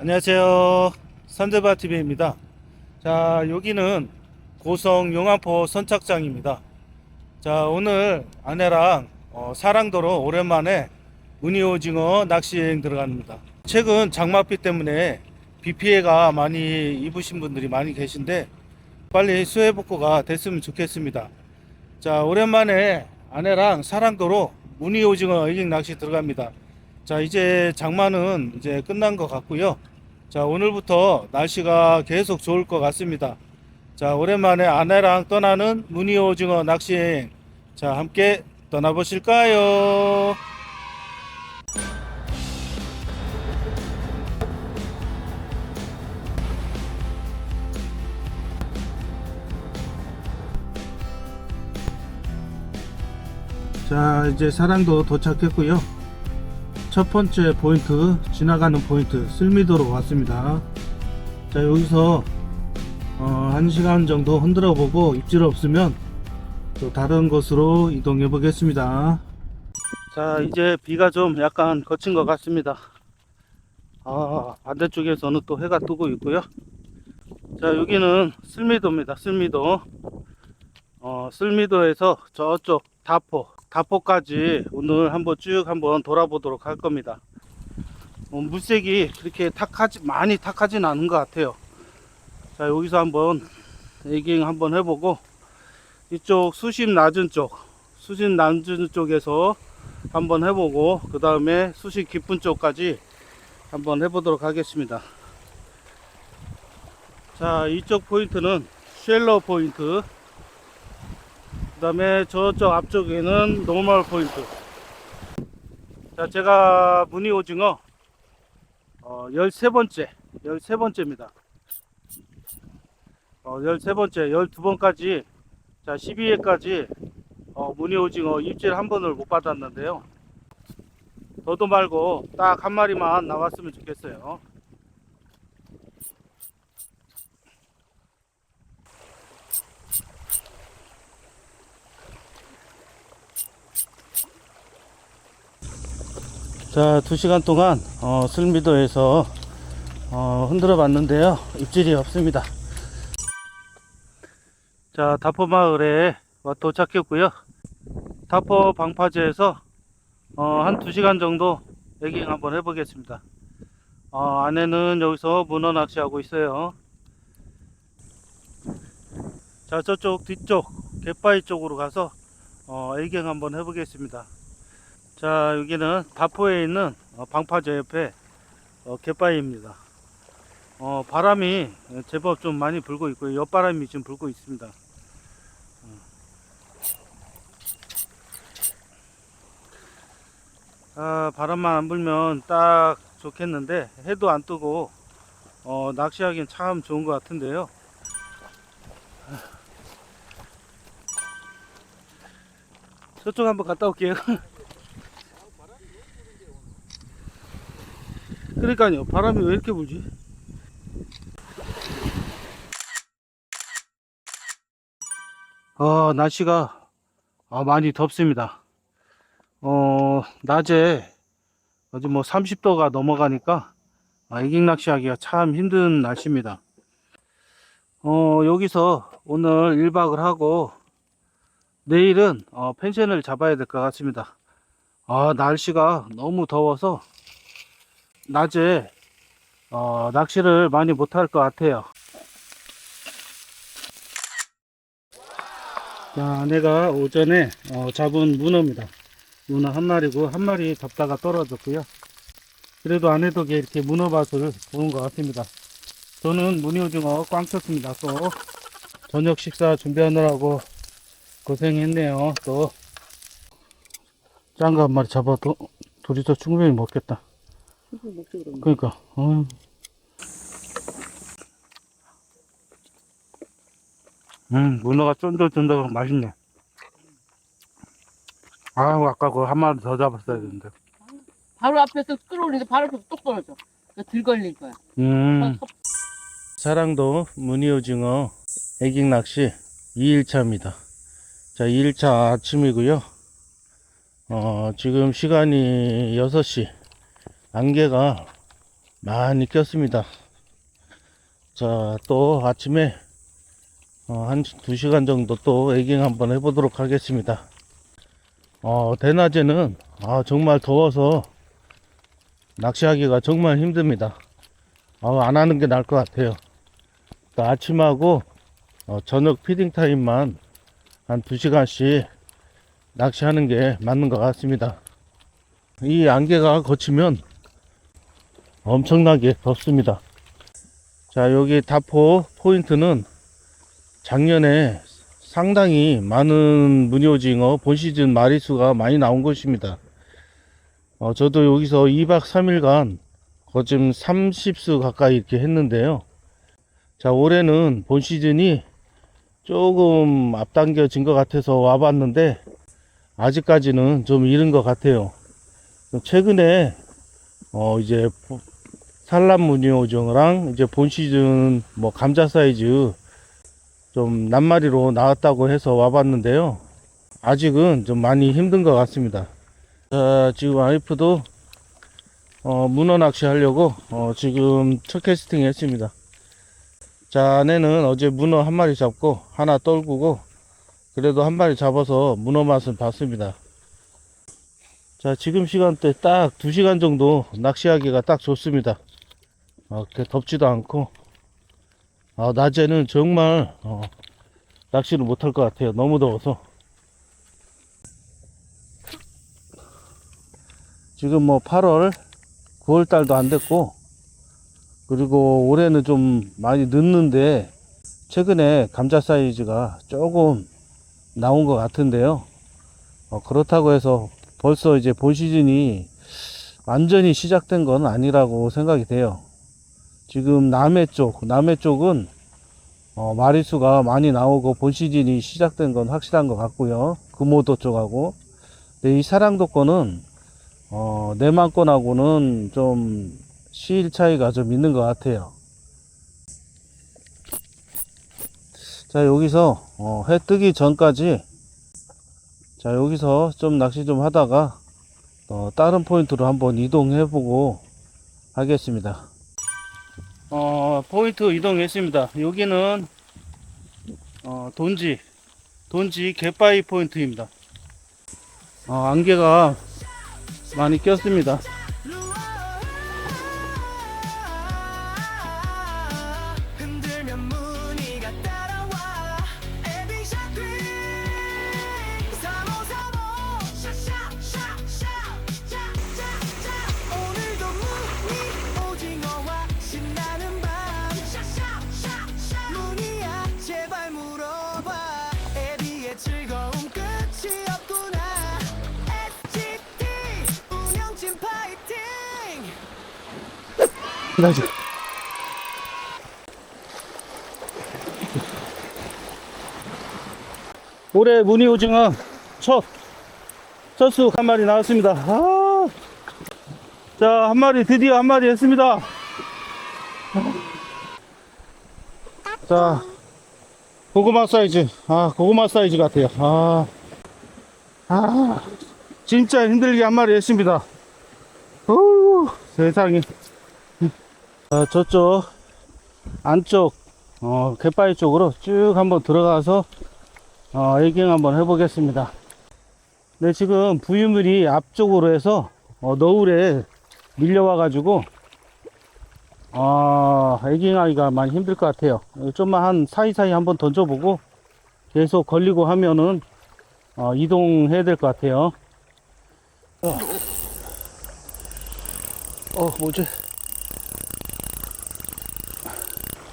안녕하세요. 선대바TV입니다. 자, 여기는 고성 용암포 선착장입니다. 자, 오늘 아내랑 어, 사랑도로 오랜만에 무늬오징어 낚시여행 들어갑니다. 최근 장마비 때문에 비 피해가 많이 입으신 분들이 많이 계신데 빨리 수해 복구가 됐으면 좋겠습니다. 자, 오랜만에 아내랑 사랑도로 무늬오징어 애기 낚시 들어갑니다. 자, 이제 장마는 이제 끝난 것 같고요. 자, 오늘부터 날씨가 계속 좋을 것 같습니다. 자, 오랜만에 아내랑 떠나는 무늬 오징어 낚시여행. 자, 함께 떠나보실까요? 자, 이제 사랑도 도착했고요. 첫 번째 포인트, 지나가는 포인트, 쓸미도로 왔습니다. 자, 여기서 어, 한 시간 정도 흔들어 보고 입질 없으면 또 다른 곳으로 이동해 보겠습니다. 자, 이제 비가 좀 약간 거친 것 같습니다. 아, 반대쪽에서는 또 해가 뜨고 있고요. 자, 여기는 쓸미도입니다. 쓸미도. 어, 쓸미도에서 저쪽 다포, 다포까지 오늘 한번 쭉 한번 돌아보도록 할 겁니다. 어, 물색이 그렇게 탁하지, 많이 탁하진 않은 것 같아요. 자, 여기서 한번 에깅 한번 해보고, 이쪽 수심 낮은 쪽, 수심 낮은 쪽에서 한번 해보고, 그 다음에 수심 깊은 쪽까지 한번 해보도록 하겠습니다. 자, 이쪽 포인트는 쉘러 포인트. 그 다음에 저쪽 앞쪽에는 노멀 포인트. 자, 제가 무늬 오징어, 어, 13번째, 13번째입니다. 어, 13번째, 12번까지, 자, 12회까지, 어, 무늬 오징어 입질 한 번을 못 받았는데요. 더도 말고 딱 한 마리만 나왔으면 좋겠어요. 자, 두 시간 동안 어, 슬미도에서 어, 흔들어 봤는데요. 입질이 없습니다. 자, 다포 마을에 와 도착했고요. 다포 방파제에서 어, 한두 시간 정도 에깅 한번 해보겠습니다. 어, 아내는 여기서 문어 낚시하고 있어요. 자, 저쪽 뒤쪽 갯바위 쪽으로 가서 어, 에깅 한번 해보겠습니다. 자 여기는 다포에 있는 어, 방파제 옆에 어, 갯바위입니다. 어, 바람이 제법 좀 많이 불고 있고요. 옆바람이 지금 불고 있습니다. 아, 바람만 안 불면 딱 좋겠는데 해도 안 뜨고 어, 낚시하기엔 참 좋은 것 같은데요. 저쪽 한번 갔다 올게요. 그러니까요. 바람이 왜 이렇게 불지? 어 날씨가 아, 많이 덥습니다. 어 낮에 어제 뭐 30도가 넘어가니까 아, 이깅 낚시하기가 참 힘든 날씨입니다. 어 여기서 오늘 1박을 하고 내일은 어, 펜션을 잡아야 될 것 같습니다. 아 날씨가 너무 더워서 낮에 어, 낚시를 많이 못할 것 같아요. 자, 내가 오전에 어, 잡은 문어입니다. 문어 한 마리고 한 마리 잡다가 떨어졌고요. 그래도 덕에 이렇게 문어밭을 보는 것 같습니다. 저는 무늬오징어 꽝 쳤습니다. 또 저녁 식사 준비하느라고 고생했네요. 또짠거한 마리 잡아도 둘이서 충분히 먹겠다. 그러니까. 어. 음 문어가 쫀득쫀득하고 맛있네. 아 아까 그 한 마리 더 잡았어야 되는데. 바로 앞에서 끌어올리는데 바로 앞에서 똑 떨어져. 그러니까 들 걸릴 거야. 음. 사랑도 무늬오징어 애깅 낚시 2일차입니다. 자 2일차 아침이고요. 어 지금 시간이 6시 안개가 많이 꼈습니다. 자, 또 아침에 어, 한 2시간 정도 또 에깅 한번 해보도록 하겠습니다. 어, 대낮에는 아, 정말 더워서 낚시하기가 정말 힘듭니다. 아, 안 하는 게 나을 것 같아요. 또 아침하고 어, 저녁 피딩 타임만 한 2시간씩 낚시하는 게 맞는 것 같습니다. 이 안개가 거치면 엄청나게 덥습니다. 자, 여기 다포 포인트는 작년에 상당히 많은 무늬오징어 본 시즌 마리수가 많이 나온 곳입니다. 어, 저도 여기서 2박 3일간 거진 30수 가까이 이렇게 했는데요. 자, 올해는 본 시즌이 조금 앞당겨진 것 같아서 와봤는데 아직까지는 좀 이른 것 같아요. 최근에 어 이제 산란 무늬오징어랑 이제 본 시즌 뭐 감자 사이즈 좀 낱마리로 나왔다고 해서 와봤는데요. 아직은 좀 많이 힘든 것 같습니다. 자, 지금 와이프도 어, 문어 낚시 하려고 어, 지금 첫 캐스팅 했습니다. 자, 아내는 어제 문어 한 마리 잡고 하나 떨구고 그래도 한 마리 잡아서 문어 맛을 봤습니다. 자, 지금 시간대 딱 2시간 정도 낚시하기가 딱 좋습니다. 어, 덥지도 않고 아, 낮에는 정말 어, 낚시를 못할 것 같아요. 너무 더워서. 지금 뭐 8월, 9월 달도 안 됐고, 그리고 올해는 좀 많이 늦는데, 최근에 감자 사이즈가 조금 나온 것 같은데요. 어, 그렇다고 해서 벌써 이제 본 시즌이 완전히 시작된 건 아니라고 생각이 돼요. 지금 남해 쪽, 남해 쪽은 어, 마리수가 많이 나오고 본 시즌이 시작된 건 확실한 것 같고요. 금오도 쪽하고. 근데 이 사랑도 거는 어, 내만 건하고는 좀 시일 차이가 좀 있는 것 같아요. 자, 여기서 어, 해 뜨기 전까지 자, 여기서 좀 낚시 좀 하다가 어, 다른 포인트로 한번 이동해 보고 하겠습니다. 어, 포인트 이동했습니다. 여기는 어, 돈지 돈지 갯바위 포인트입니다. 어, 안개가 많이 꼈습니다. 나이스. 올해 무늬 오징어 첫, 첫수 한 마리 나왔습니다. 아. 자, 한 마리, 드디어 한 마리 했습니다. 자, 고구마 사이즈. 아, 고구마 사이즈 같아요. 아, 아, 진짜 힘들게 한 마리 했습니다. 어우, 세상에. 아, 저쪽 안쪽 어, 갯바위 쪽으로 쭉 한번 들어가서 어, 에깅 한번 해보겠습니다. 네, 지금 부유물이 앞쪽으로 해서 어, 너울에 밀려와 가지고 아, 에깅하기가 많이 힘들 것 같아요. 좀만 한 사이사이 한번 던져보고 계속 걸리고 하면은 어, 이동해야 될 것 같아요. 어, 어 뭐지?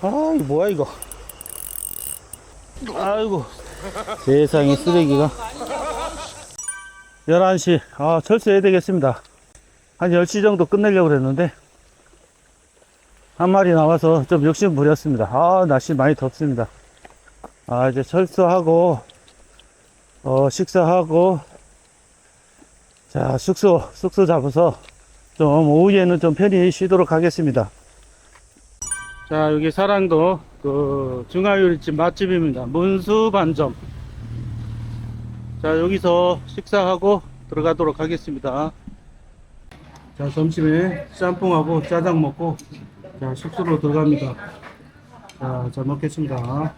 아, 이거 뭐야, 이거. 아이고, 세상에 쓰레기가. 11시, 아, 철수해야 되겠습니다. 한 10시 정도 끝내려고 그랬는데, 한 마리 나와서 좀 욕심 부렸습니다. 아, 날씨 많이 덥습니다. 아, 이제 철수하고, 어, 식사하고, 자, 숙소, 숙소 잡아서 좀 오후에는 좀 편히 쉬도록 하겠습니다. 자 여기 사랑도 그 중화요리집 맛집입니다 문수반점 자 여기서 식사하고 들어가도록 하겠습니다 자, 점심에 짬뽕하고 짜장 먹고, 자, 숙소로 들어갑니다. 자, 잘 먹겠습니다.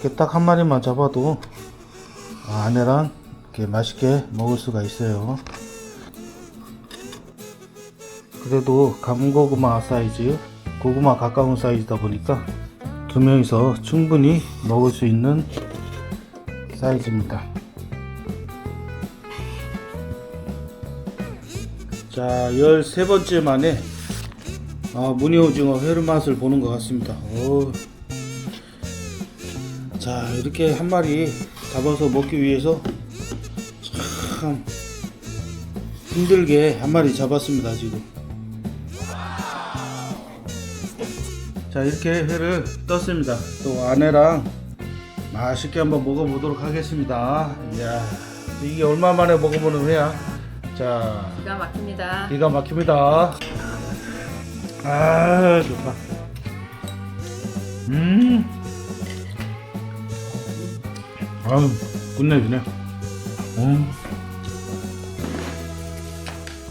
이렇게 딱 한 마리만 잡아도 아, 아내랑 이렇게 맛있게 먹을 수가 있어요. 그래도 감고구마 사이즈, 고구마 가까운 사이즈다 보니까 두 명이서 충분히 먹을 수 있는 사이즈입니다. 자, 13번째 만에 아, 무늬오징어 회를 맛을 보는 것 같습니다. 오. 자 이렇게 한 마리 잡아서 먹기 위해서 참 힘들게 한 마리 잡았습니다 지금. 자 이렇게 회를 떴습니다. 또 아내랑 맛있게 한번 먹어보도록 하겠습니다. 이야 이게 얼마 만에 먹어보는 회야? 자 기가 막힙니다. 기가 막힙니다. 아 좋다. 음 아유, 끝내주네. 음.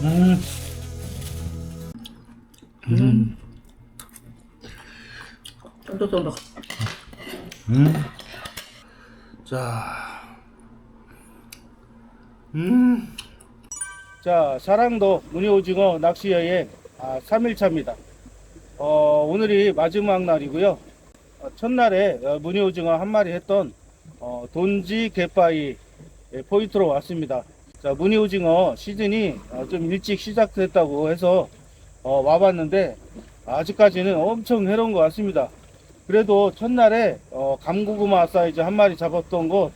음. 음. 쫀득쫀득. 음. 자. 음. 자, 사랑도 무늬오징어 낚시 여행 아, 3일차입니다. 어, 오늘이 마지막 날이고요. 어, 첫날에 어, 무늬오징어 한 마리 했던 어, 돈지 갯바위 예, 포인트로 왔습니다. 자, 무늬 오징어 시즌이 어, 좀 일찍 시작됐다고 해서 어, 와봤는데 아직까지는 엄청 해로운 것 같습니다. 그래도 첫날에 어, 감고구마 사이즈 한 마리 잡았던 곳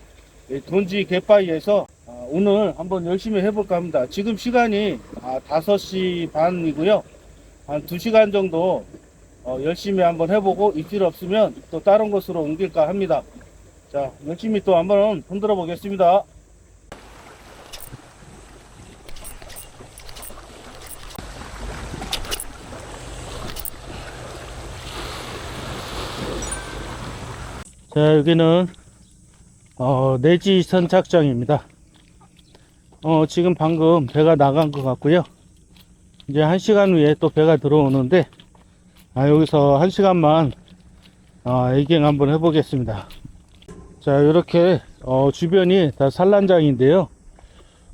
예, 돈지 갯바위에서 어, 오늘 한번 열심히 해볼까 합니다. 지금 시간이 아, 5시 반이고요. 한 2시간 정도 어, 열심히 한번 해보고 입질 없으면 또 다른 곳으로 옮길까 합니다. 자, 열심히 또 한번 흔들어 보겠습니다. 자, 여기는 어, 내지 선착장입니다. 어, 지금 방금 배가 나간 것 같고요. 이제 한 시간 후에 또 배가 들어오는데, 아, 여기서 한 시간만 아, 애경 한번 해보겠습니다. 자, 이렇게 어, 주변이 다 산란장인데요.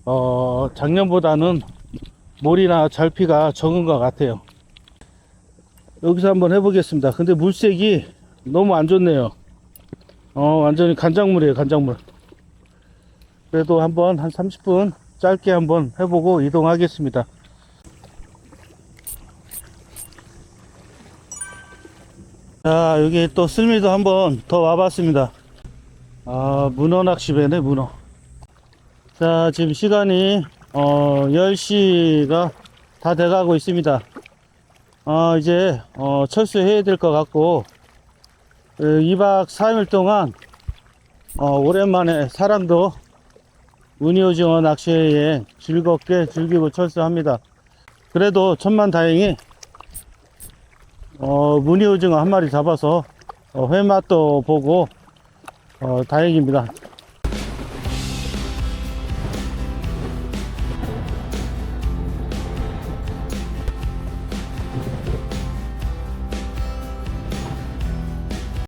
어, 작년보다는 몰이나 잘피가 적은 것 같아요. 여기서 한번 해보겠습니다. 근데 물색이 너무 안 좋네요. 어, 완전히 간장물이에요, 간장물. 그래도 한번 한 30분 짧게 한번 해보고 이동하겠습니다. 자, 여기 또 쓸미도 한번 더 와봤습니다. 아, 문어 낚시배네, 문어. 자, 지금 시간이, 어, 10시가 다 돼가고 있습니다. 어, 이제, 어, 철수해야 될 것 같고, 2박 3일 동안, 어, 오랜만에 사람도 무늬오징어 낚시여행 즐겁게 즐기고 철수합니다. 그래도 천만 다행히, 어, 무늬오징어 한 마리 잡아서, 어, 회맛도 보고, 어, 다행입니다.